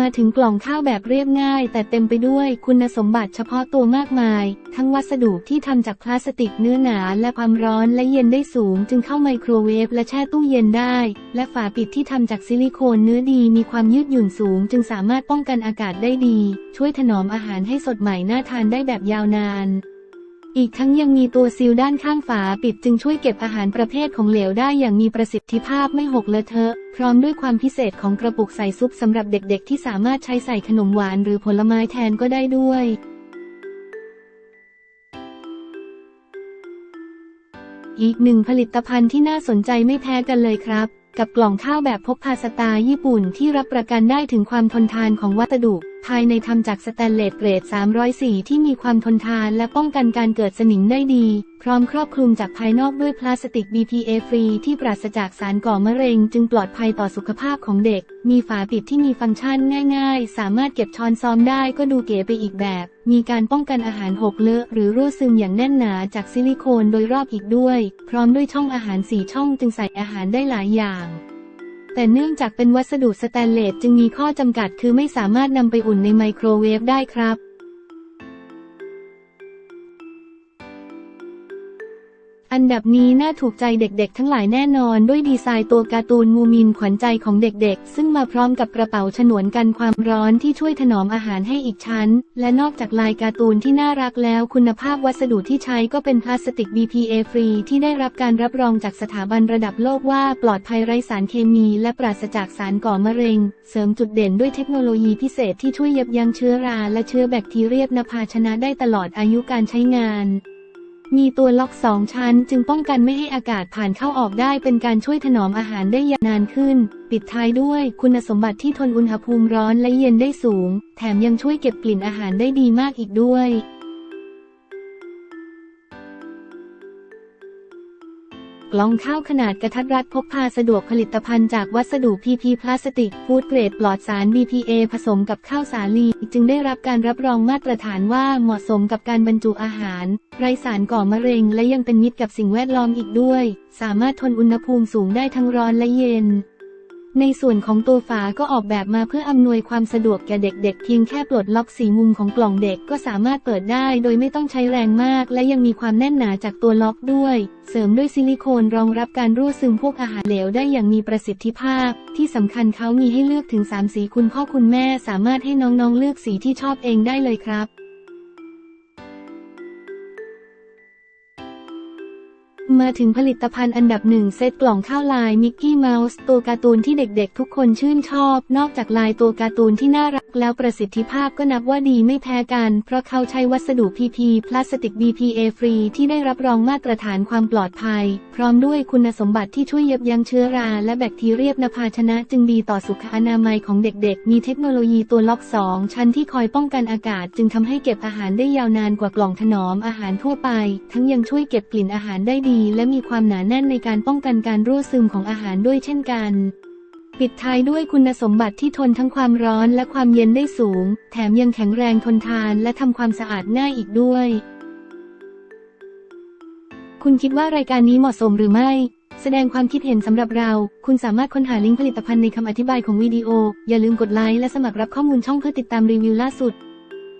มาถึงกล่องข้าวแบบเรียบง่าย แต่เต็มไปด้วยคุณสมบัติเฉพาะตัวมากมาย ทั้งวัสดุที่ทำจากพลาสติกเนื้อหนาและความร้อนและเย็นได้สูง จึงเข้าไมโครเวฟและแช่ตู้เย็นได้ และฝาปิดที่ทำจากซิลิโคนเนื้อดีมีความยืดหยุ่นสูง จึงสามารถป้องกันอากาศได้ดี ช่วยถนอมอาหารให้สดใหม่น่าทานได้แบบยาวนาน อีกทั้งยังมีตัวซีลด้านข้างฝาปิดจึงช่วยเก็บอาหารประเภทของเหลวได้อย่างมีประสิทธิภาพไม่หกเลอะเทอะ พร้อมด้วยความพิเศษของกระปุกใส่ซุปสำหรับเด็กๆ ที่สามารถใช้ใส่ขนมหวานหรือผลไม้แทนก็ได้ด้วยอีกหนึ่งผลิตภัณฑ์ที่น่าสนใจไม่แพ้กันเลยครับ กับกล่องข้าวแบบพกพาสไตล์ญี่ปุ่นที่รับประกันได้ถึงความทนทานของวัสดุ ภายในทำจากสแตนเลสเกรด 304 ที่มีความทนทานและป้องกันการเกิดสนิมได้ดี พร้อมครอบคลุมจากภายนอกด้วยพลาสติก BPA ฟรีที่ปราศจากสารก่อมะเร็ง จึงปลอดภัยต่อสุขภาพของเด็ก มีฝาปิดที่มีฟังก์ชันง่ายๆ สามารถเก็บช้อนซ้อมได้ก็ดูเก๋ไปอีกแบบ มีการป้องกันอาหารหกเลอะหรือรั่วซึมอย่างแน่นหนาจากซิลิโคนโดยรอบอีกด้วย พร้อมด้วยช่องอาหารสี่ช่องจึงใส่อาหารได้หลายอย่างแต่เนื่องจากเป็นวัสดุสแตนเลสจึงมีข้อจำกัดคือไม่สามารถนำไปอุ่นในไมโครเวฟได้ครับ อันดับนี้น่าถูกใจเด็กๆ ทั้งหลายแน่นอนด้วยดีไซน์ตัวการ์ตูนมูมินขวัญใจของเด็กๆ ซึ่งมาพร้อมกับกระเป๋าฉนวนกันความร้อนที่ช่วยถนอมอาหารให้อีกชั้น และนอกจากลายการ์ตูนที่น่ารักแล้วคุณภาพวัสดุที่ใช้ก็เป็นพลาสติก BPA ฟรีที่ได้รับการรับรองจากสถาบันระดับโลกว่าปลอดภัยไร้สารเคมีและปราศจากสารก่อมะเร็ง เสริมจุดเด่นด้วยเทคโนโลยีพิเศษที่ช่วยยับยั้งเชื้อรา และเชื้อแบคทีเรียนภาชนะได้ตลอดอายุการใช้งาน มีตัวล็อกสองชั้นจึงป้องกันไม่ให้อากาศผ่านเข้าออกได้เป็นการช่วยถนอมอาหารได้ยาวนานขึ้น ปิดท้ายด้วยคุณสมบัติที่ทนอุณหภูมิร้อนและเย็นได้สูง แถมยังช่วยเก็บกลิ่นอาหารได้ดีมากอีกด้วย กล่องข้าวขนาดกระทัดรัดพกพาสะดวกผลิตภัณฑ์จากวัสดุ PP พลาสติกฟู้ดเกรดปลอดสาร BPA ผสมกับข้าวสาลี จึงได้รับการรับรองมาตรฐานว่าเหมาะสมกับการบรรจุอาหาร ไร้สารก่อมะเร็งและยังเป็นมิตรกับสิ่งแวดล้อมอีกด้วย สามารถทนอุณหภูมิสูงได้ทั้งร้อนและเย็น ในส่วนของตัวฝาก็ออกแบบมาเพื่ออำนวยความสะดวกแก่เด็กๆ เพียงแค่ปลดล็อกสีมุมของกล่องเด็กก็สามารถเปิดได้ โดยไม่ต้องใช้แรงมาก และยังมีความแน่นหนาจากตัวล็อกด้วย เสริมด้วยซิลิโคนรองรับการรั่วซึมพวกอาหารเหลวได้อย่างมีประสิทธิภาพ ที่สำคัญเขามีให้เลือกถึง 3 สีคุณพ่อคุณแม่สามารถให้น้องๆเลือกสีที่ชอบเองได้เลยครับ มาถึงผลิตภัณฑ์อันดับหนึ่งเซตกล่องข้าวลายมิกกี้เมาส์ตัวการ์ตูนที่เด็กๆ ทุกคนชื่นชอบ นอกจากลายตัวการ์ตูนที่น่ารัก แล้วประสิทธิภาพก็นับว่าดีไม่แพ้กัน เพราะเขาใช้วัสดุ PP พลาสติก BPA ฟรีที่ได้รับรองมาตรฐานความปลอดภัย พร้อมด้วยคุณสมบัติที่ช่วยยับยั้งเชื้อรา และแบคทีเรียนภาชนะจึงดีต่อสุขอนามัยของเด็กๆ มีเทคโนโลยีตัวล็อก 2 ชั้นที่คอยป้องกันอากาศ จึงทำให้เก็บอาหารได้ยาวนานกว่ากล่องถนอมอาหารทั่วไป ทั้งยังช่วยเก็บกลิ่นอาหารได้ดี และมีความหนาแน่นในการป้องกันการรั่วซึมของอาหารด้วยเช่นกัน ปิดท้ายด้วยคุณสมบัติที่ทนทั้งความร้อนและความเย็นได้สูง แถมยังแข็งแรงทนทานและทำความสะอาดง่ายอีกด้วย คุณคิดว่ารายการนี้เหมาะสมหรือไม่ แสดงความคิดเห็นสำหรับเรา คุณสามารถค้นหาลิงก์ผลิตภัณฑ์ในคำอธิบายของวิดีโอ อย่าลืมกดไลค์และสมัครรับข้อมูลช่องเพื่อติดตามรีวิวล่าสุด